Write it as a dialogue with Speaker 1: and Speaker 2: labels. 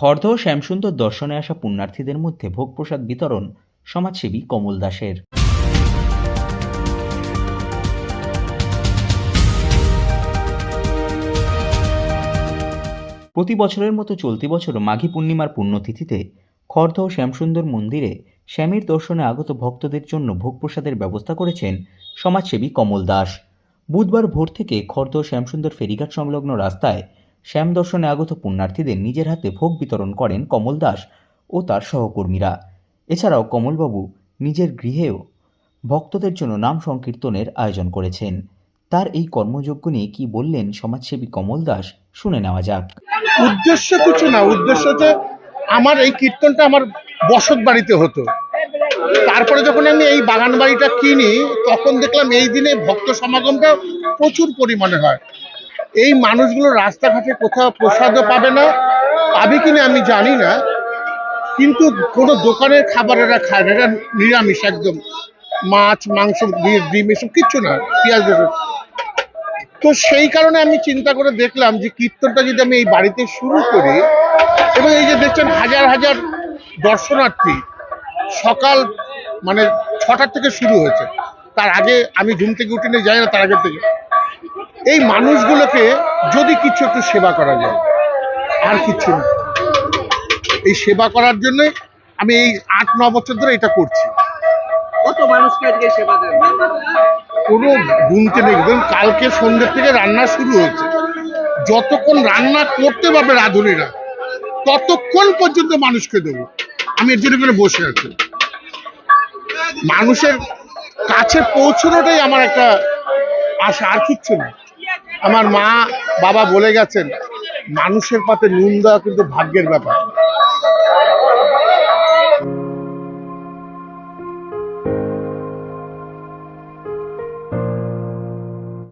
Speaker 1: খর্ধ শ্যামসুন্দর দর্শনে আসা পুণ্যার্থীদের মধ্যে ভোগ প্রসাদ বিতরণ সমাজসেবী কমল দাসের। প্রতি বছরের মতো চলতি বছর মাঘী পূর্ণিমার পুণ্যতিথিতে খর্ধ শ্যামসুন্দর মন্দিরে শ্যামীর দর্শনে আগত ভক্তদের জন্য ভোগ প্রসাদের ব্যবস্থা করেছেন সমাজসেবী কমল দাস। বুধবার ভোর থেকে খর্ধ শ্যামসুন্দর ফেরিঘাট সংলগ্ন রাস্তায় শ্যাম দর্শনে আগত পুণ্যার্থীদের নিজের হাতে ভোগ বিতরণ করেন কমল দাস ও তার সহকর্মীরা। এছাড়াও কমলবাবু নিজের গৃহেও ভক্তদের জন্য নাম সংকীর্তনের আয়োজন করেছেন। তার এই কর্মযজ্ঞ নিয়ে কি বললেন সমাজসেবী কমল দাস, শুনে নেওয়া যাক।
Speaker 2: উদ্দেশ্য কিছু না, উদ্দেশ্য হচ্ছে আমার এই কীর্তনটা আমার বসত বাড়িতে হতো। তারপরে যখন আমি এই বাগান বাড়িটা কিনি, তখন দেখলাম এই দিনে ভক্ত সমাগমটা প্রচুর পরিমাণে হয়। এই মানুষগুলো রাস্তাঘাটে কোথাও প্রসাদও পাবে না। পাবে কিনা আমি জানি না। কিন্তু কোনো দোকানের খাবার এরা খায় না। এটা নিরামিষ একদম। মাছ, মাংস, ডিম এসব কিচ্ছু না। পেঁয়াজ, রসুন। তো সেই কারণে আমি চিন্তা করে দেখলাম যে কীর্তনটা যদি আমি এই বাড়িতে শুরু করি, এবং এই যে দেখছেন হাজার হাজার দর্শনার্থী, সকাল মানে ছটার থেকে শুরু হয়েছে। তার আগে আমি ঘুম থেকে উঠিনে যাই না, তার আগে থেকে। এই মানুষগুলোকে যদি কিছু একটু সেবা করা যায় আর কিছু না। এই সেবা করার জন্য আমি এই আট ন বছর ধরে এটা করছি।
Speaker 3: কত মানুষকে আজকে সেবা দেন?
Speaker 2: কোনো গুনতে নেই। ধরুন কালকে সন্ধ্যে থেকে রান্না শুরু হয়েছে। যতক্ষণ রান্না করতে পারবে রাঁধুনিরা ততক্ষণ পর্যন্ত মানুষকে দেবো। আমি এর জন্য বসে আছি। মানুষের কাছে পৌঁছানোটাই আমার একটা আশা আর কিচ্ছু না। আমার মা বাবা বলে গেছেন মানুষের পাতে নুন দেওয়া কিন্তু ভাগ্যের ব্যাপার।